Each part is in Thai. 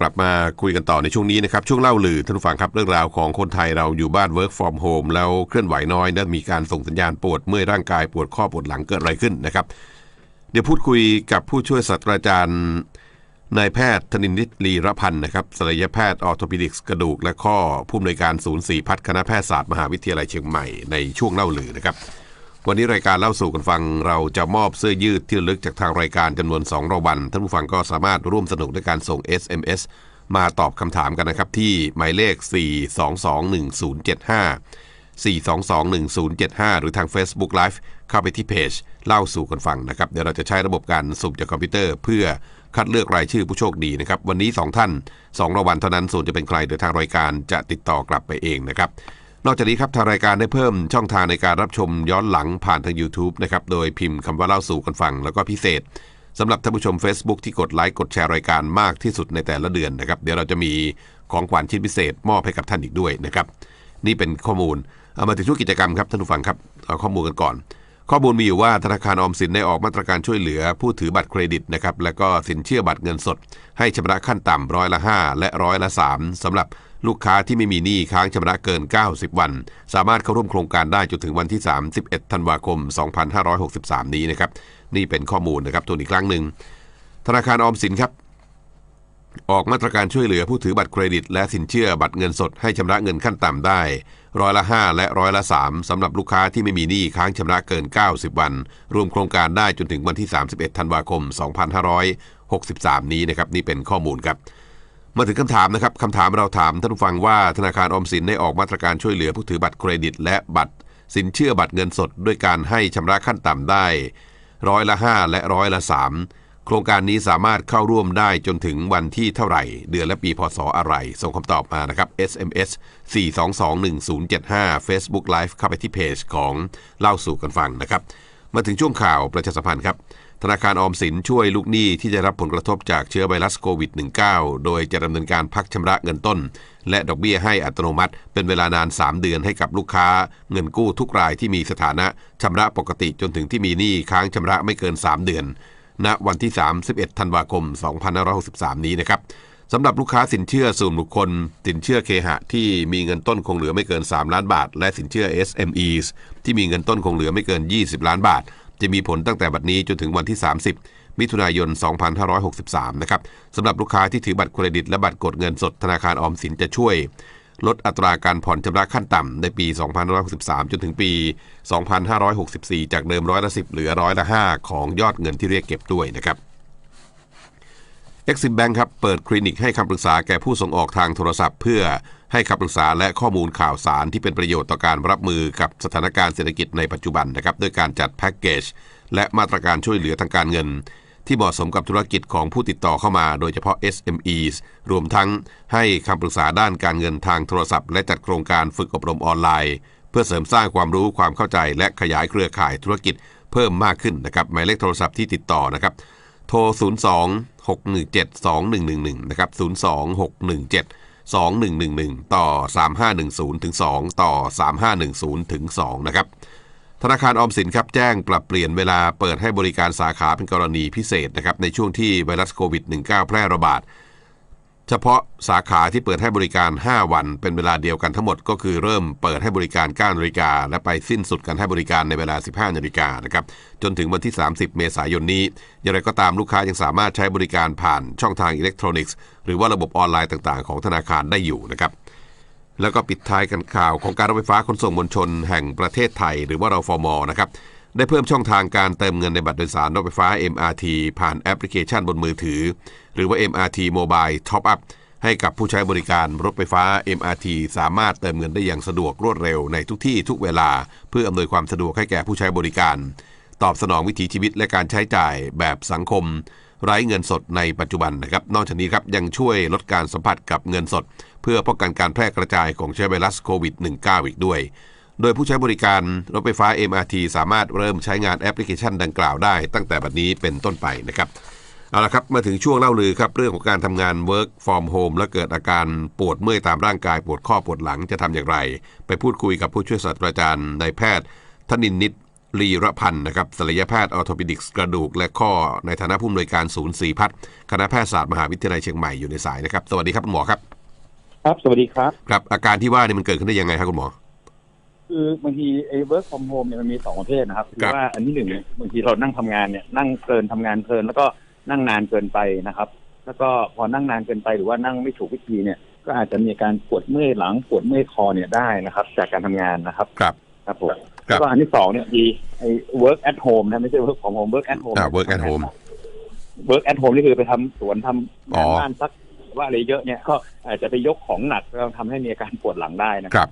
กลับมาคุยกันต่อในช่วงนี้นะครับ ช่วงเล่าลือท่านผู้ฟังครับเรื่องราวของคนไทยเราอยู่บ้าน work from home แล้วเคลื่อนไหวน้อยและมีการส่งสัญญาณปวดเมื่อยร่างกายปวดข้อปวดหลังเกิดอะไรขึ้นนะครับ เดี๋ยวพูดคุยกับผู้ช่วยศาสตราจารย์นายแพทย์ธนินทร์ลีรพันธ์นะครับศัลยแพทย์ออร์โทปิดิกส์กระดูกและข้อผู้อำนวยการศูนย์ศรีพัฒน์คณะแพทยศาสตร์มหาวิทยาลัยเชียงใหม่ในช่วงเล่าลือนะครับ วันนี้รายการเล่าสู่กันฟังเราจะมอบเสื้อยืดที่ลึกจากทางรายการจำนวน2รางวัลท่านผู้ฟังก็สามารถร่วมสนุกด้วยการส่ง SMS มาตอบคำถามกันนะครับที่หมายเลข 4221075 4221075 หรือทาง Facebook Live เข้าไปที่เพจเล่าสู่กันฟังนะครับ เดี๋ยวเราจะใช้ระบบการสุ่มจากคอมพิวเตอร์ เพื่อคัดเลือกรายชื่อผู้โชคดีนะครับ วันนี้ 2 ท่าน 2รางวัลเท่านั้นส่วนจะเป็นใครเดี๋ยวทางรายการจะติดต่อกลับไปเองนะครับ นอกจากนี้ครับทางรายการได้เพิ่มช่องทางในการรับชมย้อนหลังผ่านทาง YouTube นะครับโดยพิมพ์คำว่าเล่าสู่กันฟังแล้วก็พิเศษสำหรับท่านผู้ชม Facebook ที่กดไลค์กดแชร์รายการมากที่สุดในแต่ละเดือนนะครับเดี๋ยวเราจะมีของขวัญชิ้นพิเศษมอบให้กับท่านอีกด้วยนะครับนี่เป็นข้อมูลเอามาถึงช่วงกิจกรรมครับท่านผู้ฟังครับเอาข้อมูลกันก่อน ข้อมูลมีอยู่ว่าธนาคารออมสินได้ออกมาตรการช่วยเหลือ ผู้ถือบัตรเครดิตนะครับและก็สินเชื่อบัตรเงินสด ให้ชำระขั้นต่ำร้อยละ 5 และร้อยละ 3สำหรับ ลูกค้าที่ไม่มีหนี้ค้างชำระเกิน 90 วัน สามารถเข้าร่วมโครงการได้จนถึงวันที่ 31 ธันวาคม 2563 นี้นะครับ นี่เป็นข้อมูลนะครับทวนอีกครั้งหนึ่ง ธนาคารออมสินครับ ออกมาตรการช่วยเหลือผู้ถือบัตรเครดิต และสินเชื่อบัตรเงินสดให้ชำระเงินขั้นต่ำได้ ร้อยละ 5 และร้อยละ 3สำหรับลูกค้าที่ไม่มีหนี้ค้างชำระเกิน 90 วัน รวมโครงการได้จนถึงวันที่ 31 ธันวาคม 2563 นี้นะครับ นี่เป็นข้อมูลครับ มาถึงคำถามนะครับคำถามเราถามท่านผู้ฟังว่าธนาคารออมสินได้ออกมาตรการช่วยเหลือผู้ถือบัตรเครดิต และบัตร สินเชื่อบัตรเงินสด ด้วยการให้ชำระขั้นต่ำได้ ร้อยละ 5 และร้อยละ 3 โครงการนี้สามารถเข้าร่วมได้จนถึงวันที่เท่าไหร่ เดือนและปีพศอะไร ส่งคำตอบมานะครับ SMS 4221075 Facebook Live เข้าไปที่เพจของเล่าสู่กันฟังนะครับ มาถึงช่วงข่าวประชาสัมพันธ์ครับ ธนาคารออมสินช่วยลูกหนี้ที่จะรับผลกระทบจากเชื้อไวรัสโควิด -19 โดยจะดำเนินการพักชำระเงินต้น และดอกเบี้ยให้อัตโนมัติ เป็นเวลานาน 3 เดือนให้กับลูกค้า เงินกู้ทุกรายที่มีสถานะชำระปกติจนถึงที่มีหนี้ค้างชำระไม่เกิน 3 เดือน ณ วันที่ 31 ธันวาคม 2563 นี้นะครับสำหรับลูกค้าสินเชื่อส่วนบุคคล สินเชื่อเคหะที่มีเงินต้นคงเหลือไม่เกิน 3 ล้านบาท และสินเชื่อ SMEs ที่มีเงินต้นคงเหลือไม่เกิน 20 ล้านบาท จะมีผลตั้งแต่บัดนี้จนถึงวันที่ 30 มิถุนายน 2563 นะครับสำหรับลูกค้าที่ถือบัตรเครดิตและบัตรกดเงินสดธนาคารออมสินจะช่วย ลดอัตราการผ่อนชำระขั้นต่ำในปี 2563 จนถึงปี 2564 จากเดิมร้อยละ 10 เหลือร้อยละ 5 ของยอดเงินที่เรียกเก็บด้วยนะครับ Exim Bank ครับเปิดคลินิกให้คำปรึกษาแก่ผู้ส่งออกทางโทรศัพท์ เพื่อให้คำปรึกษาและข้อมูลข่าวสารที่เป็นประโยชน์ต่อการรับมือกับสถานการณ์เศรษฐกิจในปัจจุบันนะครับด้วยการจัดแพ็กเกจและมาตรการช่วยเหลือทางการเงิน ที่เหมาะสมกับธุรกิจของผู้ติดต่อเข้ามา โดยเฉพาะ SMEs รวมทั้งให้คำปรึกษาด้านการเงินทางโทรศัพท์ และจัดโครงการฝึกอบรมออนไลน์ เพื่อเสริมสร้างความรู้ความเข้าใจและขยายเครือข่ายธุรกิจเพิ่มมากขึ้นนะครับหมายเลขโทรศัพท์ที่ติดต่อนะครับโทร 02 617 2111 นะครับ 02 617 2111 ต่อ 3510ถึง2ต่อ 3510ถึง2นะครับ ธนาคารออมสินครับแจ้งปรับเปลี่ยนเวลาเปิดให้บริการสาขาเป็นกรณีพิเศษนะครับในช่วงที่ไวรัสโควิด -19 แพร่ระบาด เฉพาะสาขาที่เปิดให้บริการ 5 วัน เป็นเวลาเดียวกันทั้งหมดก็คือเริ่มเปิดให้บริการ9นาฬิกาและไปสิ้นสุดการให้บริการในเวลา 15นาฬิกานะครับจนถึงวันที่ 30 เมษายนนี้ อย่างไรก็ตามลูกค้ายังสามารถใช้บริการผ่านช่องทางอิเล็กทรอนิกส์ หรือว่าระบบออนไลน์ต่างๆ ของธนาคารได้อยู่นะครับแล้วก็ปิดท้ายกันข่าวของการรถไฟฟ้าขนส่งมวลชนแห่งประเทศไทย หรือว่ารฟมนะครับ ได้เพิ่มช่องทางการเติมเงินในบัตรโดยสารรถไฟฟ้า MRT ผ่านแอปพลิเคชันบนมือถือ หรือว่า MRT Mobile Top Up ให้กับผู้ใช้บริการรถไฟฟ้า MRT สามารถเติมเงินได้อย่างสะดวกรวดเร็วในทุกที่ทุกเวลา เพื่ออำนวยความสะดวกให้แก่ผู้ใช้บริการ ตอบสนองวิถีชีวิตและการใช้จ่ายแบบสังคม ไร้เงินสดในปัจจุบันนะครับ นอกจากนี้ครับยังช่วยลดการสัมผัสกับเงินสด เพื่อป้องกันการแพร่กระจายของเชื้อไวรัสโควิด -19 อีกด้วย โดยผู้ใช้บริการรถไฟฟ้า MRT สามารถเริ่มใช้งานแอปพลิเคชันดังกล่าวได้ ตั้งแต่บัดนี้เป็นต้นไปนะครับเอาละครับมาถึงช่วงเล่าลือครับเรื่องของการทำงาน work from home และเกิดอาการปวดเมื่อยตามร่างกายปวดข้อปวดหลังจะทำอย่างไร ไปพูดคุยกับผู้ช่วยศาสตราจารย์นายแพทย์ธนินนิตลีระพันธ์นะครับศัลยแพทย์ออร์โทปิดิกส์กระดูก และข้อในฐานะผู้อำนวยการศูนย์ศรีพัฒน์คณะแพทยศาสตร์มหาวิทยาลัยเชียงใหม่อยู่ในสายนะครับ สวัสดีครับคุณหมอครับ ครับสวัสดีครับครับอาการที่ว่านี่มันเกิดขึ้นได้ยังไงครับคุณหมอ คือบางทีไอ้ work from home เนี่ยมันมีสองประเภทนะครับคือครับว่าอันที่หนึ่งเนี่ยบางทีเรานั่งทำงานเนี่ยนั่งเพลินทำงานเพลิน แล้วก็นั่งนานเกินไปนะครับ แล้วก็พอนั่งนานเกินไปหรือว่านั่งไม่ถูกวิธีเนี่ยก็อาจจะมีอาการปวดเมื่อยหลังปวดเมื่อยคอเนี่ยได้นะครับ จากการทำงานนะครับครับครับผมครับแล้วก็อันที่สองเนี่ยมีไอ้ work at home นะไม่ใช่ work from home work at home อ่า work at home work at home นี่คือไปทำสวนทำอ๋งาอนบ้านสักว่าอะไรเยอะเนี่ยก็อาจจะไปยกของหนักแล้วทำให้มีอาการปวดหลังได้นะครับ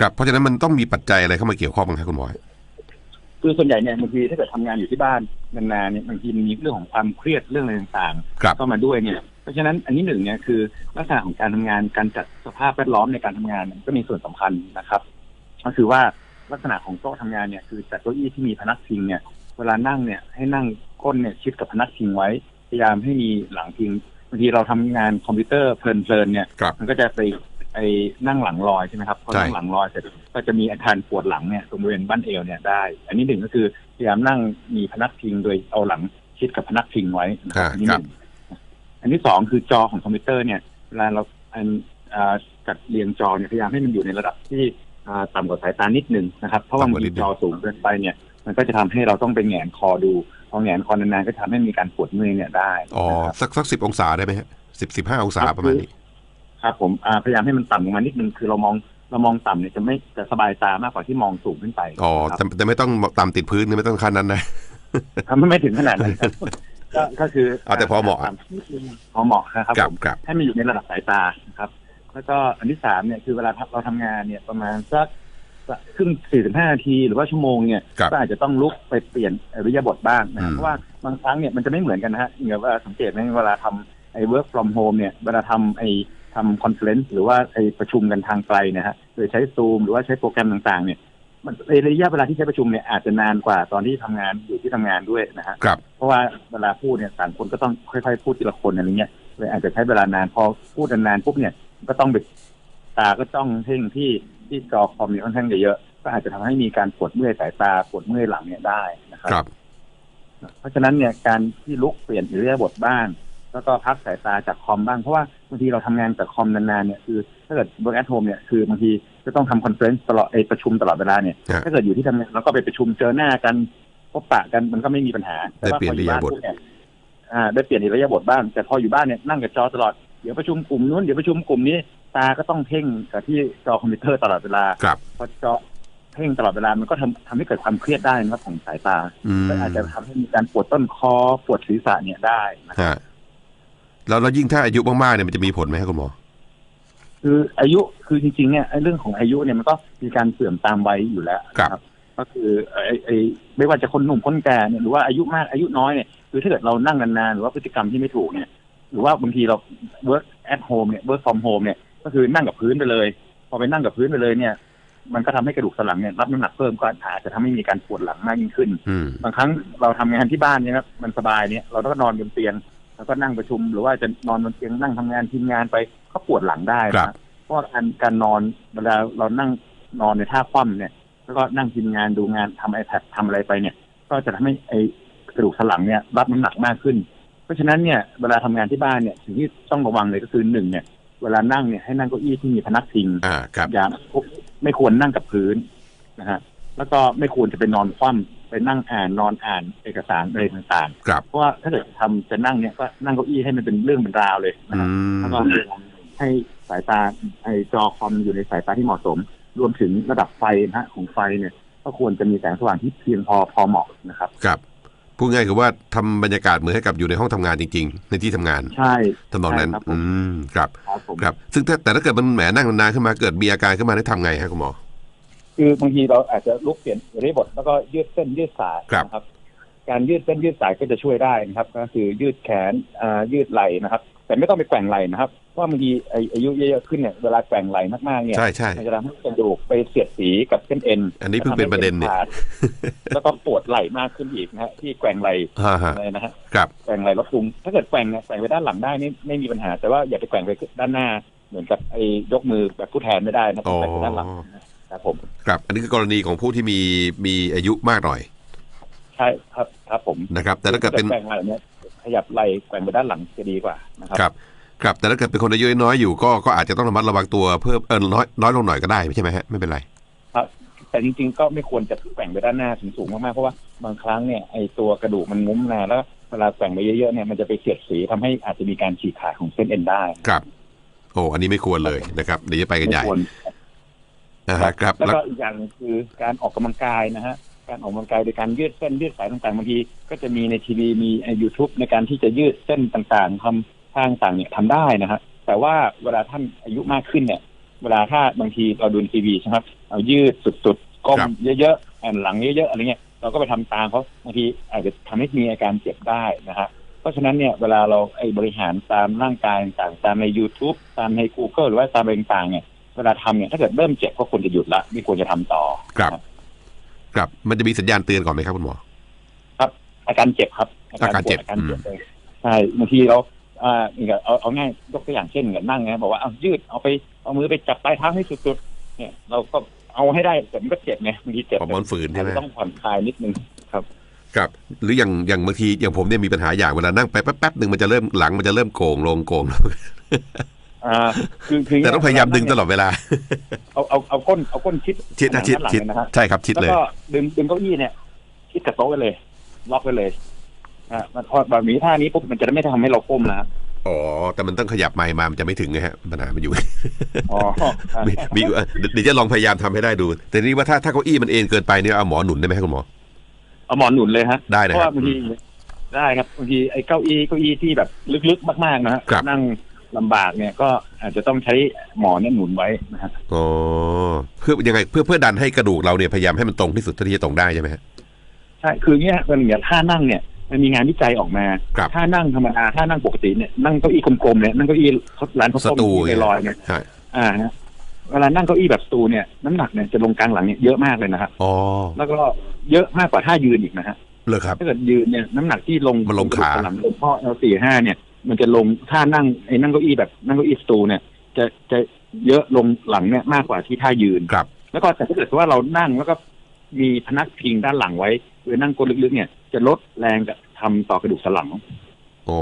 ครับเพราะฉะนั้นมันต้องมีปัจจัยอะไรเข้ามาเกี่ยวข้องบ้างครับคุณหมอคือส่วนใหญ่เนี่ยบางทีถ้าเกิดทำงานอยู่ที่บ้านนานๆเนี่ยบางทีมันมีเรื่องของความเครียดเรื่องอะไรต่างครับ ๆเข้ามาด้วยเนี่ยเพราะฉะนั้นอันนี้หนึ่งเนี่ยคือลักษณะของการทำงานการจัดสภาพแวดล้อมในการทำงานเนี่ยก็มีส่วนสำคัญนะครับ ก็คือว่าลักษณะของโต๊ะทำงานเนี่ยคือจัดเก้าอี้ที่มีพนักพิงเนี่ยเวลานั่งเนี่ยให้นั่งก้นเนี่ยชิดกับพนักพิงไว้ พยายามให้มีหลังพิงบางทีเราทำงานคอมพิวเตอร์เพลินๆเนี่ยครับ มันก็จะไป ไอ้นั่งหลังลอยใช่ไหมครับพอใช่นั่งหลังลอยเสร็จก็จะมีอาการปวดหลังเนี่ยตรงบริเวณบั้นเอวเนี่ยได้ อันนี้หนึ่งก็คือพยายามนั่งมีพนักพิงโดยเอาหลังชิดกับพนักพิงไว้นะครับอ่าอันนี้หนึ่งอันที่สองคือจอของคอมพิวเตอร์เนี่ยเวลาเราอันอ่าจัดเรียงจอเนี่ยพยายามให้มันอยู่ในระดับที่อ่าต่ำกว่าสายตานิดนึงนะครับ เพราะว่าต่ำกบางว่านิทีดนึงจอสูงเกินไปเนี่ย มันก็จะทำให้เราต้องไปแหงนคอดูพอแหงนคอนานๆก็ทำให้มีการปวดเมื่อยเนี่ยได้อ๋อนะครับสักสักสิบองศาได้ไหมฮะสิบสิบห้าองศาครับประมาณนี้ ครับผมอ่าพยายามให้มันต่ำลงมานิดนึงคือเรามองเรามองต่ำเนี่ยจะไม่จะสบายตามากกว่าที่มองสูงขึ้นไปอ๋อคแต่รับแต่ไม่ต้องตามติดพื้นนะไม่ต้องขั้นนั้นนะทำให้ไม่ถึงขนาดนั้นครับก็ก็คือเอาแต่พอเหมาะอะพอเหมาะนะครับครับผมครับให้มันอยู่ในระดับสายตานะครับ แล้วก็อันที่สามเนี่ยคือเวลาเราทำงานเนี่ยประมาณสักครึ่งสี่สิบห้านาทีหรือว่าชั่วโมงเนี่ยครับก็อาจจะต้องลุกไปเปลี่ยนอริยาบทบ้างนะครัอืบมเพราะว่าบางครั้งเนี่ยมันจะไม่เหมือนกันนะฮะอย่างว่าสังเกตไหมเวลาทำไอ้ work from home เนี่ยเวลาทำไอ้ ทำคอนเฟลนซ์หรือว่าไอ้ประชุมกันทางไกลเนะฮะโดยใช้ซูมหรือว่าใช้โปรแกรมต่างๆ เนี่ยมันในระยะเวลาที่ใช้ประชุมเนี่ยอาจจะนานกว่าตอนที่ทำงานอยู่ที่ทำงานด้วยนะฮะครับเพราะว่าเวลาพูดเนี่ยต่างคนก็ต้องค่อยๆ พูดทีละคนอะไรเงี้ยเลยอาจจะใช้เวลานานพอพูดนานๆปุ๊บเนี่ยก็ต้องไปตาก็ต้องเพ่งที่ที่จอคอมเนี่ยค่อนข้างจะเยอะก็อาจจะทำให้มีการปวดเมื่อยสายตาปวดเมื่อยหลังเนี่ยได้นะครับครับเพราะฉะนั้นเนี่ยการที่ลุกเปลี่ยนอิริยาบถบ้าง แล้วก็พักสายตาจากคอมบ้าง เพราะว่าบางทีเราทำงานจากคอมนานๆเนี่ยคือถ้าเกิด work at home เนี่ยคือบางทีจะต้องทำคอนเฟรนซ์ตลอดไอประชุมตลอดเวลาเนี่ยฮะถ้าเกิดอยู่ที่ทำงานแล้วก็ไปประชุมเจอหน้ากันพบปะกันมันก็ไม่มีปัญหาได้เปลี่ยนพออิริยาบถปุ๊เนี่ยอ่าได้เปลี่ยนอิริยาบถบ้าง แต่พออยู่บ้านเนี่ยนั่งกับจอตลอดเดี๋ยวประชุมกลุ่มนู้นเดี๋ยวประชุมกลุ่มนี้ตาก็ต้องเพ่งกับที่จอคอมพิวเตอร์ตลอดเวลาครับพอจอเพ่งตลอดเวลามันก็ทำทำให้เกิดความเครียดได้นะครับของสายตาอืมก็อาจจะทำให้มีการปวดต้นคอปวดศีรษะเนี่ยได้นะครับฮะ แล้วแล้วยิ่งถ้าอายุมากๆเนี่ยมันจะมีผลไหมครับคุณหมอ คืออายุคือจริงๆเนี่ยไอ้เรื่องของอายุเนี่ยมันก็มีการเสื่อมตามวัยอยู่แล้วครับนะก็คือไอ้ไอ้ไม่ว่าจะคนหนุ่มคนแก่เนี่ยหรือว่าอายุมากอายุน้อยเนี่ยคือถ้าเกิดเรานั่งนานๆหรือว่าพฤติกรรมที่ไม่ถูกเนี่ยหรือว่าบางทีเรา work at home เนี่ย work from home เนี่ยก็คือนั่งกับพื้นไปเลย พอไปนั่งกับพื้นไปเลยเนี่ย มันก็ทำให้กระดูกสันหลังเนี่ยรับน้ำหนักเพิ่มก็อาจจะทำให้มีการปวดหลังมากยิ่งขึ้นอืมบางครั้งเราทำงานที่บ้านเนี่ยครับมันสบายเนี่ยเราต้องนอนบนเตียง แล้วก็นั่งประชุมหรือว่าจะนอนบนเตียงนั่งทำงานทีมงานไปก็ปวดหลังได้ครันะบเพราะว่าการการนอนเวลาเรานั่งนอนในท่าคว่ำเนี่ย แล้วก็นั่งทีมงานดูงานทำไอแพดทำอะไรไปเนี่ย ก็จะทำให้ไอกระดูกสันหลังเนี่ยรับน้ำหนักมากขึ้น เพราะฉะนั้นเนี่ยเวลาทำงานที่บ้านเนี่ยสิ่งที่ต้องระวังเลยก็คือหนึ่งเนี่ย เวลานั่งเนี่ยให้นั่งเก้าอี้ที่มีพนักพิงอ่าครับอย่าไม่ควรนั่งกับพื้นนะฮะ แล้วก็ไม่ควรจะไปนอนคว่ำไปนั่งอ่านนอนอ่านเอกสารอะไรต่างครับ ๆ เพราะว่าถ้าเกิดทำจะนั่งเนี่ยก็นั่งเก้าอี้ให้มันเป็นเรื่องเป็นราวเลยนะอืฮะมแล้วก็ให้สายตาไอจอคอมอยู่ในสายตาที่เหมาะสม รวมถึงระดับไฟนะฮะของไฟเนี่ย ก็ควรจะมีแสงสว่างที่เพียงพอพอเหมาะนะครับ ครับพูดง่ายคือว่าทำบรรยากาศเหมือนให้กับอยู่ในห้องทำงานจริง ๆ ในที่ทำงานใช่ ทำนองนั้น ใช่ครับผอืมมครับ ครับผม ครับ ซึ่งถ้าแต่ถ้าเกิดมันแหมนั่งนานๆขึ้นมาเกิดมีอาการขึ้นมาได้ทำไงฮะคุณหมอ คือบางทีเราอาจจะลุกเปลี่ยนอิริยาบถแล้วก็ยืดเส้นยืดสายครับนะครับ การยืดเส้นยืดสายก็จะช่วยได้นะครับ ก็คือยืดแขนอ่ายืดไหล่นะครับ แต่ไม่ต้องไปแกว่งไหล่นะครับเพราะว่าบางทีไอ้อายุเยอะๆขึ้นเนี่ยเวลาแกว่งไหล่มากๆเนี่ยใช่ใช่มันจะทำให้กระดูกไปเสียดสีกับเส้นเอ็น อันนี้เพิ่งเป็นประเด็นเนี่ยขาดแล้วก็ปวดไหล่มากขึ้นอีกนะฮะที่แกว่งไหล่ฮ่าฮะอะไรนะฮะครับแกว่งไหล่รถพุงถ้าเกิดแกว่งเนี่ยแกว่งไปด้านหลังได้นี่ไม่มีปัญหา แต่ว่าอย่าไปแกว่งไปด้านหน้า เหมือนกับไอ้ยกมือแบบผู้แทนไม่ได้นะอ๋อแกว่งไปด้านหลัง ครับผม ครับ อันนี้คือกรณีของผู้ที่มีมีอายุมากหน่อย ใช่ครับครับผมนะครับแต่ถ้าเกิดเป็นแกว่งอะไรเนี่ยขยับไหล่แกว่งไปด้านหลังจะดีกว่านะครับครับ ครับ แต่ถ้าเกิดเป็นคนอายุน้อยอยู่ก็ก็อาจจะต้องระมัดระวังตัวเพิ่มเออน้อยน้อยลงหน่อยก็ได้ใช่ไหมฮะไม่เป็นไรแต่จริง ๆ ก็ไม่ควรจะแกว่งไปด้านหน้าสูงๆมากๆเพราะว่าบางครั้งเนี่ยไอตัวกระดูกมันงุ้มนาแล้วเวลาแกว่งไปเยอะๆเนี่ยมันจะไปเสียดสีทำให้อาจจะมีการฉีกขาดของเส้นเอ็นได้ครับ โอ้อันนี้ไม่ควรเลยนะครับเดี๋ยวจะไปกันใหญ่ไม่ ควรนะฮะครับแล้วแล้วก็อีกอย่างหนึ่งคือการออกกำลังกายนะฮะการออกกำลังกายโดยการยืดเส้นยืดสายต่างๆบางทีก็จะมีในทีวีมียูทูบในการที่จะยืดเส้นต่างๆทำท่าต่างๆเนี่ยทำได้นะฮะแต่ว่าเวลาท่านอายุมากขึ้นเนี่ย เวลาถ้าบางทีเราดูในทีวีใช่ไหมครับเอายืดสุดๆก้มเยอะๆแอนหลังเยอะๆอะไรเงี้ยเราก็ไปทำตามเขาบางทีอาจจะทำให้มีอาการเจ็บได้นะฮะเพราะฉะนั้นเนี่ยเวลาเราไอ้บริหารตามร่างกายต่างๆตามใน YouTube ตามใน Google หรือว่าตามอะไรต่างๆเนี่ย เวลาทำเนี่ยถ้าเกิดเริ่มเจ็บก็ควรจะหยุดละไม่ควรจะทำต่อครับ ครับมันจะมีสัญญาณเตือนก่อนไหมครับคุณหมออาการเจ็บครับ อาการเจ็บปวดอาการเจ็บเลยใช่บางทีเราอ่าอย่างเอาเอาง่ายยกตัวอย่างเช่นกับนั่งนะบอกว่าเอายืดเอาไปเอามือไปจับปลายเท้าให้สุดๆเนี่ย เราก็เอาให้ได้แต่มันก็เจ็บไงบางทีเจ็บฮอร์โมนฝืนอาใช่จไหมจะต้องผ่อนคลายนิดนึงครับหรืออย่างอย่างบางทีอย่างผมเนี่ยมีปัญหาอย่างเวลานั่งไปแป๊บๆหนึ่งมันจะเริ่มหลังมันจะเริ่มโก่งลงโก่งลง อ่าคือคือแต่ต้องพยายามดึงตลอดเวลา เอาเอาเอาก้นเอาก้นชิดชิดนะชิดด้านหลังชิดเลยนะฮะใช่ครับชิดแล้วเลยก็ดึงดึงเก้าอี้เนี่ย ชิดกับโต๊ะไว้เลย ล็อกไว้เลยอ่ามันพอแบบนี้ท่านี้ปุ๊บมันจะได้ไม่ทำให้เราก้มนะอ๋อ แต่มันต้องขยับไมค์มา มันจะไม่ถึงไงฮะปัญหามันอยู่อ๋อมีมีเอ่อเดี๋ยวเดี๋ยวจะลองพยายามทำให้ได้ดู แต่นี่ว่าถ้าถ้าเก้าอี้มันเอ็นเกินไปเนี่ยเอาหมอหนุนได้ไหมครับคุณหมอ เอาหมอนหนุนเลยฮะ ได้เพนะราะครัว่าบบางทีได้ครับบางทีไอ้เก้าอี้เก้าอี้ที่แบบลึกๆมากๆนะฮะครับนั่ง ลำบากเนี่ยก็อาจจะต้องใช้หมอนเนี่ยหนุนไว้นะฮะอ๋อเพื่อยังไงเพื่อเพื่อดันให้กระดูกเราเนี่ยพยายามให้มันตรงที่สุดเท่าที่จะตรงได้ใช่ไหมฮะใช่คือเนี้ยมันอย่างท่านั่งเนี่ยมันมีงานวิจัยออกมาครับท่านั่งธรรมดาท่านั่งปกติเนี่ย นั่งเก้าอี้กลมๆเนี่ย นั่งเก้าอี้เขาร้านเขาวสต้มตูที่ลอยๆเนี่ยใช่อ่านะเวลานั่งเก้าอี้แบบสตูเนี่ย น้ำหนักเนี่ยจะลงกลางหลังเนี่ยเยอะมากเลยนะฮะอ๋อ แล้วก็เยอะมากกว่าท่ายืนอีกนะฮะเลยครับ ถ้าเกิดยืนเนี่ย น้ำหนักที่ลงมันลงขาหลังลงข้อ L สี่ห้าเนี่ย มันจะลงท่านั่งไอ้นั่งเก้าอี้แบบนั่งเก้าอี้สตูเนี่ย จะจะเยอะลงหลังเนี่ยมากกว่าที่ท่ายืนครับ แล้วก็แต่ถ้าเกิดว่าเรานั่งแล้วก็มีพนักพิงด้านหลังไว้หรือนั่งก้นลึกๆ เนี่ยจะลดแรงจะทำต่อกระดูกสันหลังอ๋อ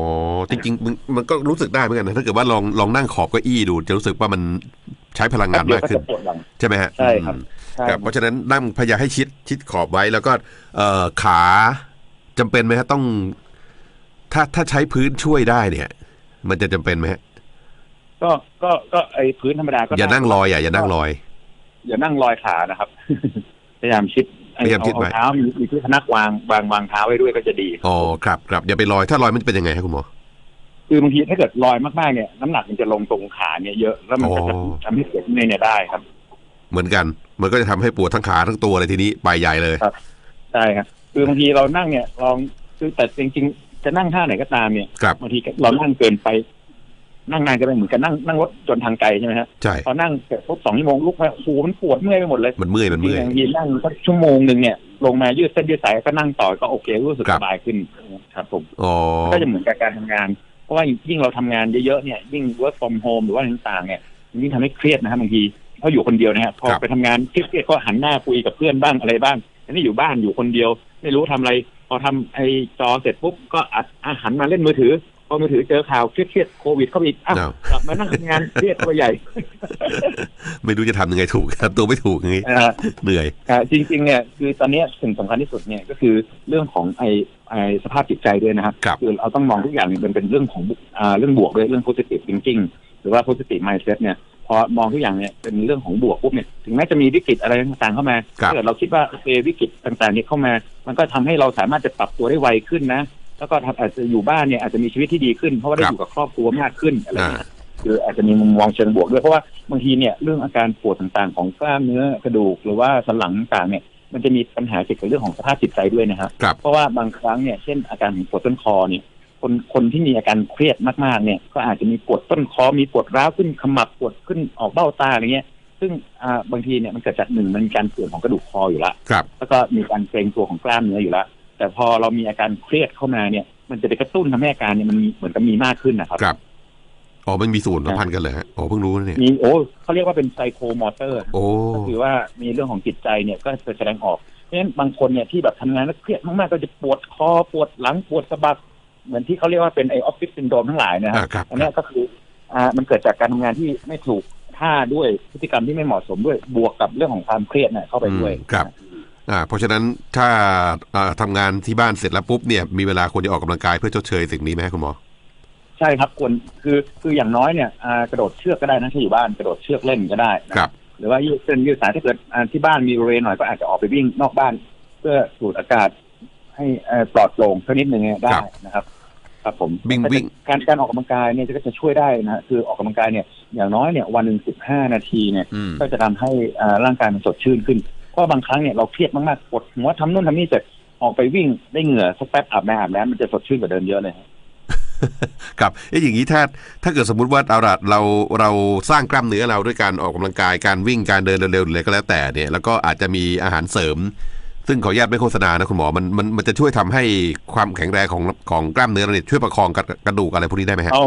จริงๆมันมันก็รู้สึกได้เหมือนกันนะถ้าเกิดว่าลองลองนั่งขอบเก้าอี้ดูจะรู้สึกว่ามันใช้พลังงานเดี๋ยมาวกก็ขึ้จะนปวดหลังใช่ไหมฮะใช่ครับอืมใช่ครับ เพราะฉะนั้นนั่งพยายามให้ชิดชิดขอบไว้แล้วก็เอ่อขาจำเป็นไหมฮะต้อง ถ้าถ้าใช้พื้นช่วยได้เนี่ย มันจะจำเป็นไหมฮะก็ก็ก็ไอ้พื้นธรรมดาก็อย่านั่งลอยอะอย่านั่งลอย อย่านั่งลอยขานะครับ พยายามชิดไอ้พยายามชิดเอาไว้เอาเท้ามีมีที่พนักวางวางวางเท้าไว้ด้วยก็จะดีอ๋อครับครับอย่าไปลอยถ้าลอยมันจะเป็นยังไงครับคุณหมอคือบางทีถ้าเกิดลอยมากๆเนี่ยน้ำหนักมันจะลงตรงขาเนี่ยเยอะแล้วมันก็จะอ๋อทำให้เกิดในเนี่ยได้ครับ เหมือนกัน มันก็จะทำให้ปวดทั้งขาทั้งตัวเลยทีนี้ไปใหญ่เลยใช่ครับคือบางทีเรานั่งเนี่ยลองคือแต่จริงๆ จะนั่งท่าไหนก็ตามเนี่ยครับบางทีเรานั่งเกินไป นั่งนานก็ไปเหมือนกันนั่งนั่งรถจนทางไกลใช่ไหมฮะใช่พอนั่งเสร็จปุ๊บสองชั่วโมงลุกมาโอ้โหมันปวดเมื่อยไปหมดเลยมันเมื่อยมันเมื่อยบางทีนั่งสักชั่วโมงหนึ่งเนี่ยลงมายืดเส้นยืดสายก็นั่งต่อก็โอเครู้สึกครัสบบายขึ้นครับผมอ๋อก็จะเหมือนกับการทำงานเพราะว่ายิ่งเราทำงานเยอะๆเนี่ยยิ่ง work from home หรือว่าอะไรต่างๆเนี่ยมันยิ่งทำให้เครียดนะครับบางทีเพราะอยู่คนเดียวนะฮะพอไปทำงานเครียดๆก็หันหน้าคุยกับเพื่อนบ้างอะไรบ้างอันนี้อยู่บ้านอยู่คนเดียว ไม่รู้ทำอะไรพ อทำไอ้จอเสร็จปุ๊บก็อัดอาหันมาเล่นมือถือพอมือถือเจอข่าวเครียดๆโควิดเข้าไปอีกอ้าวอ้าวกลับมานั่งทำงานเครียดตัวใหญ่ ไม่รู้จะทำยังไงถูกทำตัวไม่ถูกอย่างนี้อ่าเหนื่อยอ่าจริงๆเนี่ยคือตอนเนี้ยสิ่งสำคัญที่สุดเนี่ยก็คือเรื่องของไอไอสภาพจิตใจด้วยนะครับครับคือเราต้องมองทุกอย่างเนี่ยมันเป็นเรื่องของบุอ่าเรื่องบวกด้วยเรื่อง positive thinking หรือว่า positive mindset เนี่ย พอมองทุกอย่างเนี่ยเป็นเรื่องของบวกปุ๊บเนี่ยถึงแม้จะมีวิกฤตอะไรต่างๆเข้ามาครับถ้าเกิดเราคิดว่าโอเควิกฤตต่างๆนี้เข้ามา มันก็ทำให้เราสามารถจะปรับตัวได้ไวขึ้นนะ แล้วก็ทำอาจจะอยู่บ้านเนี่ยอาจจะมีชีวิตที่ดีขึ้น เพราะว่าได้ครับอยู่กับครอบครัวมากขึ้นอะไรอ่าเงี้ยคืออาจจะมีมุมมองเชิงบวกด้วยเพราะว่าบางทีเนี่ยเรื่องอาการปวดต่างๆ ของกล้ามเนื้อกระดูกหรือว่าสันหลังต่างๆเนี่ยมันจะมีปัญหาเกี่ยวกับเรื่องของสภาพจิตใจด้วยนะครับครับเพราะว่าบางครั้งเนี่ยเช่นอาการของปวดต้นคอเนี่ย คนคนที่มีอาการเครียดมากๆเนี่ย ก็อาจจะมีปวดต้นคอมีปวดร้าวขึ้นขมับปวดขึ้นออกเบ้าตาอะไรเงี้ย ซึ่งอ่าบางทีเนี่ยมันเกิดจากหนึ่งมันมีการเสื่อมของกระดูกคออยู่ละครับแล้วก็มีการเกรงตัวของกล้ามเนื้ออยู่แล้วแต่พอเรามีอาการเครียดเข้ามาเนี่ย มันจะไปกระตุ้นทำให้อาการเนี่ยมันมีเหมือนกับมีมากขึ้นนะครับครับอ๋อมันมีส่วนสัมพันธ์กันเลยฮะอ๋อเพิ่งรู้นะเนี่ยมีโอ้เขาเรียกว่าเป็นไซโคมอเตอร์โอ้ก็คือว่ามีเรื่องของจิตใจเนี่ยก็จะแสดงออกเพราะฉะนั้นบางคนเนี่ยที่แบบทำงานแล้วเครียดมากๆก็จะปวดคอปวดหลังปวดสะบัก เหมือนที่เขาเรียกว่าเป็นไอออฟฟิศซินโดรมทั้งหลายนะอ่าฮะครับ อันเนี้ยก็คืออ่ามันเกิดจากการทำงานที่ไม่ถูกท่าด้วยพฤติกรรมที่ไม่เหมาะสมด้วยบวกกับเรื่องของความเครียดเนี่ยเข้าไปด้วย อืมครับอ่าเพราะฉะนั้นถ้าอ่าทำงานที่บ้านเสร็จแล้วปุ๊บเนี่ยมีเวลาควรจะออกกำลังกายเพื่อชดเชยสิ่งนี้ไหมฮะคุณหมอ ใช่ครับควรคือคืออย่างน้อยเนี่ยอ่ากระโดดเชือกก็ได้นะถ้าอยู่บ้านกระโดดเชือกเล่นก็ได้นะครับ หรือว่ายืดเส้นยืดสายถ้าเกิดอ่าที่บ้านมีบริเวณหน่อยก็อาจจะออกไปวิ่งนอกบ้าน เพื่อสูดอากาศ ให้เอ่อปลอดโปร่งสักนิดหนึ่งเนี่ยได้ครับนะครับ ครับผมวิ่งวิ่งการการออกกำลังกายเนี่ยก็จะช่วยได้นะฮะคือออกกำลังกายเนี่ยอย่างน้อยเนี่ยวันหนึ่งสิบห้านาทีเนี่ยอืมก็จะทำให้อ่าร่างกายมันสดชื่นขึ้นเพราะบางครั้งเนี่ยเราเครียดมากๆปวดหัวทำนู่นทำนี่เสร็จออกไปวิ่งได้เหงื่อสักแป๊บอาบน้ำอาบน้ำมันจะสดชื่นกว่าเดิมเยอะเลยฮะครับเอ๊ะอย่างนี้ถ้าถ้าเกิดสมมติว่าเอาละเราเราสร้างกล้ามเนื้อเราด้วยการออกกำลังกายการวิ่งการเดินเร็วๆหรืออะไรก็แล้วแต่เนี่ยแล้วก็อาจจะมีอาหารเสริม ซึ่งขออนุญาตไม่โฆษณานะคุณหมอมันมันมันจะช่วยทำให้ความแข็งแรงของของกล้ามเนื้อเราเนี่ยช่วยประคองกระกระดูกอะไรพวกนี้ได้ไหมฮะเอา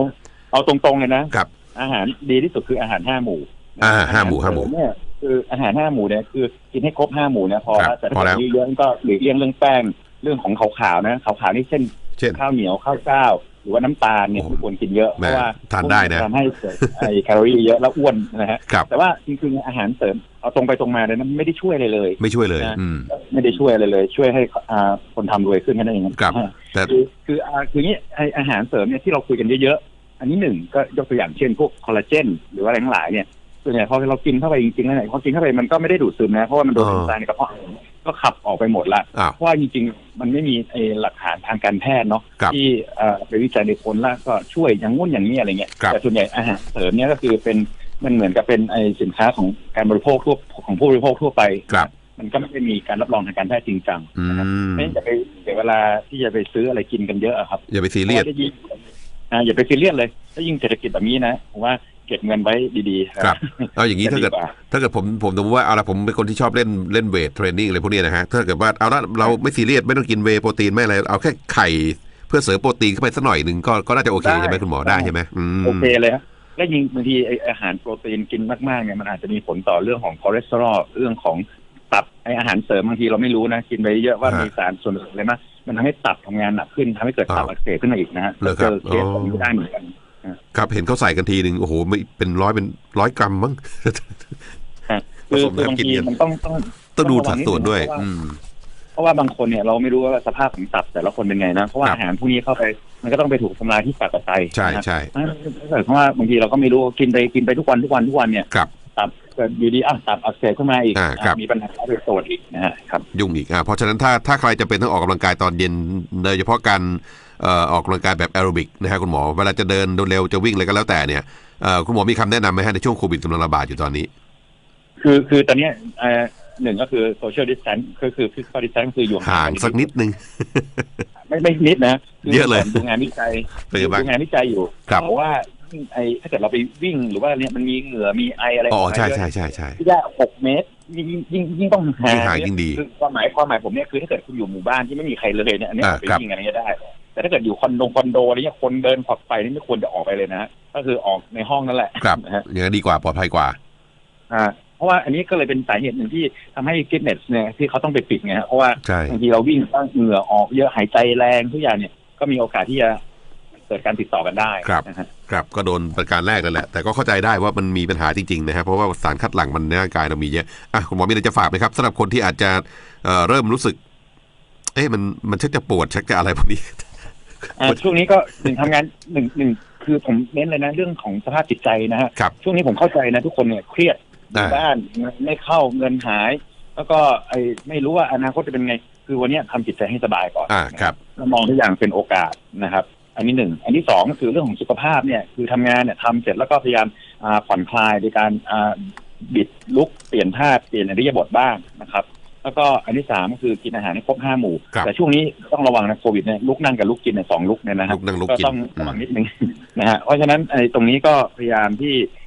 เอาตรงๆเลยนะครับ อาหารดีที่สุดคืออาหารห้าหมู่อ่าห้าหมู่ห้าหมู่เนี่ยคืออาหารห้าหมู่เนี่ยคือกินให้ครบห้าหมู่เนี่ยพอครับแล้วแต่ถ้าพอแล้วเกิดเยอะๆก็หลีกเลี่ยงเรื่องแป้งเรื่องของขาวๆนะขาวๆนี่เช่นเช่นข้าวเหนียวข้าวเจ้า หรือว่าน้ำตาลเนี่ยโอ้ไม่ควรกินเยอะเพแหม่ราะว่าทานได้นะทำให้เกิดไอแคลอรี่เยอะแล้วอ้วนนะฮะครับแต่ว่าจริงๆอาหารเสริม เอาตรงไปตรงมาเลยนะไม่ได้ช่วยอะไรเลย ไม่ช่วยเลยนะอืม ไม่ได้ช่วยอะไรเลย ช่วยให้อ่าคนทำรวยขึ้นแค่นั้นเองครับอ่าแต่คือคืออ่าคืออย่างนี้ไออาหารเสริมเนี่ยที่เราคุยกันเยอะๆอันนี้หนึ่งก็ยกตัวอย่างเช่นพวกคอลลาเจนหรือว่าอะไรทั้งหลายเนี่ยส่วนใหญ่พอเรากินเข้าไปจริงๆแล้วเนี่ยพอกินเข้าไปมันก็ไม่ได้ดูดซึมนะเพราะว่ามันโดนอ๋อเอนไซม์ในกระเพาะก็ขับออกไปหมดละอ้าวเพราะว่าจริงๆ มันไม่มีไอหลักฐานทางการแพทย์เนาะครับที่เอ่อไปวิจัยในคนแล้วก็ช่วยอย่างงู้นอย่างนี้อะไรเงี้ยครับแต่ส่วนใหญ่อาหารเสริมเนี่ยก็คือเป็น มันเหมือนกับเป็นไอสินค้าของการบริโภคทั่วของผู้บริโภคทั่วไปครับมันก็ไม่ได้มีการรับรองทางการแพทย์จริงจังอืนะครับมไม่งั้นจะไปเสียเวลาที่จะไปซื้ออะไรกินกันเยอะอะครับ อย่าไปซีเรียสพาะว่าได้ยินอ่าอย่าไปซีเรียสเลยถ้ายิ่งเศรษฐกิจแบบนี้นะผมว่าเก็บเงินไว้ดีๆ ครับ เอาอย่างนี้จะถ้าดีเกิดกว่าถ้าเกิดผมผมสมมติว่าเอาละผมเป็นคนที่ชอบเล่นเล่นเวทเทรนนิ่งอะไรพวกนี้นะฮะถ้าเกิดว่าเอาละเราไม่ซีเรียสไม่ต้องกินเวย์โปรตีนไม่อะไรเอาแค่ไข่เพื่อเสริมโปรตีนเข้าไปสักหน่อยหนึ่งก็ก็น่าจะโอเคได้ใช่ไหมคุณหมอได้ใช่ไหมอืมโอเคเลยครับ และยิ่งบางทีไออาหารโปรตีนกินมากๆเนี่ยมันอาจจะมีผลต่อเรื่องของคอเลสเตอรอลเรื่องของตับไออาหารเสริมบางทีเราไม่รู้นะกินไปเยอะว่าฮะมีสารส่วนผสมอะไรมากมันทำให้ตับทำงานหนักขึ้นทำให้เกิดตับอ้าวอักเสบขึ้นมาอีกนะฮะเหรอคเจรับอเคสแบบนี้ได้เหมือนกันครับเห็นเขาใส่กันทีหนึ่งโอ้โหไม่เป็นร้อยเป็นร้อยกรัมมั้งผคือสมคือบางกินทีกันมันต้องต้องต้องดูระสัดส่วนด้วยเพราะาอืมเพ ราะว่าบางคนเนี่ยเราไม่รู้ว่าสภาพของตับแต่ละคนเป็นไงนะ เพราะว่าครับอาหารพวกนี้เข้าไป มันก็ต้องไปถูกทำลายที่ปากกับไตใช่นะฮะใช่เพราะว่าบางทีเราก็ไม่รู้กินไปกินไปทุกวันทุกวันทุกวันเนี่ยครับตับเกิดอยู่ดีอะตับอักเสบขึ้นมาอีกอ่าครับอะมีปัญหาไปตรวจอีกนะฮะครับยุ่งอีกอ่าเพราะฉะนั้นถ้าถ้าใครจะเป็นต้องออกกำลังกายตอนเย็นโดยเฉพาะการเอ่อออกกำลังกายแบบแอโรบิกนะฮะคุณหมอเวลาจะเดินเร็วๆจะวิ่งอะไรก็แล้วแต่เนี่ยเอ่อคุณหมอมีคำแนะนำไหมฮะในช่วงโควิดกำลังระบาดอยู่ตอนนี้ คือคือตอนเนี้ยเอ่อ หนึ่งก็คือโซเชียลดิสแทนก็คือฟิสิกอลดิสแทนคืออยู่ห่างสักนิดนึง ไม่ไม่นิดนะคืเยอะเลยดูงานวิจัยเป็นไงบ้างดูงานวิจัยอยู่ครับบอกว่าไอ้ถ้าเกิดเราไปวิ่งหรือว่าเนี่ยมันมีเหงื่อมีไออะไรอ๋อออกมาใช่เยอะใช่ใช่ใช่ที่ได้หกเมตรยิ่งยิ่งยิ่งต้องห่างยิ่งห่างยิ่งดีคือความหมายความหมายผมเนี่ยคือถ้าเกิดคุณอยู่หมู่บ้านที่ไม่มีใครเลยเนี่ยอันเนี้ยอ่าไปครับวิ่งอะไรเงี้ยได้ แต่ถ้าเกิดอยู่คอนโดคอนโดอะไรเงี้ยคนเดินขวักไปนี่ไม่ควรจะออกไปเลยนะฮะก็คือออกในห้องนั่นแหละครับนะฮะอย่างนั้นดีกว่าปลอดภัยกว่าอ่า เพราะว่าอันนี้ก็เลยเป็นสาเหตุหนึ่งที่ทำให้ฟิตเนสเนี่ยที่เขาต้องไปปิดไงฮะเพราะว่าใช่บางทีเราวิ่งตั้งเหงื่อออกเยอะหายใจแรงทุกอย่างเนี่ยก็มีโอกาสที่จะเกิดการติดต่อกันได้ครับนะฮะครับก็โดนประการแรกนั่นแหละ แต่ก็เข้าใจได้ว่ามันมีปัญหาจริงๆนะครับเพราะว่าสารคัดหลั่งมันในร่างกายเรามีเยอะอะคุณหมอมีอะไรจะฝากไหมครับสำหรับคนที่อาจจะเอ่อเริ่มรู้สึก เอ๊ะมันมันชักจะปวดชักจะอะไรพวกนี้อ่าช่วงนี้ก็หนึ่งทำงานหนึ่งหนึ่งคือผมเน้นเลยนะเรื่องของสภาพจิตใจนะฮะครับช่วงนี้ผมเข้าใจนะทุกคนเนี่ยเครียด อยู่อ่าบ้านเงินไม่เข้าเงินหาย แล้วก็ไอ้ไม่รู้ว่าอนาคตจะเป็นไง คือวันเนี้ยทำจิตใจให้สบายก่อนอ่าครับแล้วมองทุกอย่างเป็นโอกาสนะครับ อันนี้หนึ่ง อันที่สองก็คือเรื่องของสุขภาพเนี่ยคือทำงานเนี่ยทำเสร็จแล้วก็พยายามอ่าผ่อนคลายโดยการอ่าบิดลุกเปลี่ยนท่าเปลี่ยนอริยาบทบ้างนะครับ แล้วก็อันที่สามก็คือกินอาหารให้ครบห้าหมู่ครับแต่ช่วงนี้ต้องระวังนะโควิดเนี่ยลุกนั่งกับลุกกินเนี่ยสองลุกเนี่ยนะฮะลุกนั่งลุกก็กินต้องระวังอืมนิดนึงนะฮะเพราะฉะนั้นไอ้ตรงนี้ก็พยายามที่เอ่อ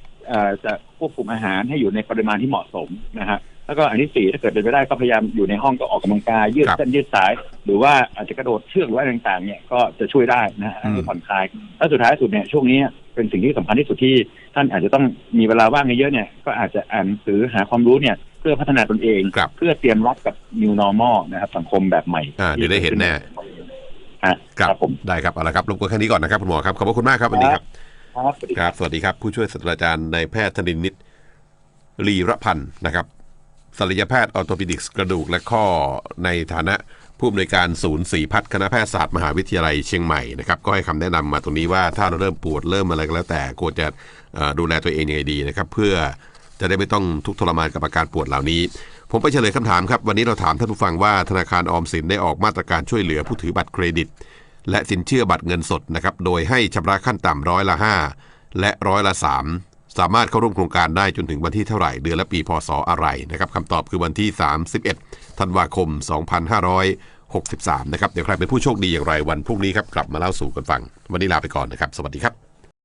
จะควบคุมอาหารให้อยู่ในปริมาณที่เหมาะสมนะฮะแล้วก็อันที่สี่ถ้าเกิดเป็นไปได้ก็พยายามอยู่ในห้องก็ออกกำลังกายยืดครับเส้นยืดสาย หรือว่าอาจจะกระโดดเชือกหรือว่าอะไรต่างๆ เนี่ยก็จะช่วยได้นะฮะอืมให้ผ่อนคลายแล้วสุดท้ายสุดเนี่ยช่วงนี้เป็นสิ่งที่สำคัญที่สุดที่ท่านอาจจะต้องมีเวลาว่างเยอะๆเนี่ยก็อาจจะอ่านหนังสือหาความรู้เนี่ยเพื่อพัฒนาตนเองครับเพื่อเตรียมรับกับ new normal นะครับสังคมแบบใหม่อ่าเดี๋ยวได้เห็นแน่ฮะครับผมได้ครับเอาละครับรบกวนแค่นี้ก่อนนะครับคุณหมอครับขอบพระคุณมากครับวันนี้ครับ ครับสวัสดีครับ สวัสดีครับ ผู้ช่วยศาสตราจารย์นายแพทย์ธนินนิตลีระพันธ์นะครับศัลยแพทย์ออร์โทปิดิกส์กระดูกและข้อในฐานะผู้อำนวยการศูนย์ศรีพัฒน์คณะแพทยศาสตร์มหาวิทยาลัยเชียงใหม่นะครับก็ให้คำแนะนำมาตรงนี้ว่าถ้าเราเริ่มปวดเริ่มอะไรก็แล้วแต่ควรจะดูแลตัวเองยังไงดีนะครับ เพื่อจะได้ไม่ต้องทุกข์ทรมานกับอาการปวดเหล่านี้ ผมไปเฉลยคำถามครับ วันนี้เราถามท่านผู้ฟังว่าธนาคารออมสินได้ออกมาตรการช่วยเหลือผู้ถือบัตรเครดิต และสินเชื่อบัตรเงินสดนะครับ โดยให้ชำระขั้นต่ำร้อยละ 5 และร้อยละ 3 สามารถเข้าร่วมโครงการได้จนถึงวันที่เท่าไหร่ เดือนและปีพศอะไรนะครับคำตอบคือวันที่ 31 ธันวาคม 2563 นะครับ เดี๋ยวใครเป็นผู้โชคดีอย่างไรวันพรุ่งนี้ครับ กลับมาเล่าสู่กันฟัง วันนี้ลาไปก่อนนะครับ สวัสดีครับ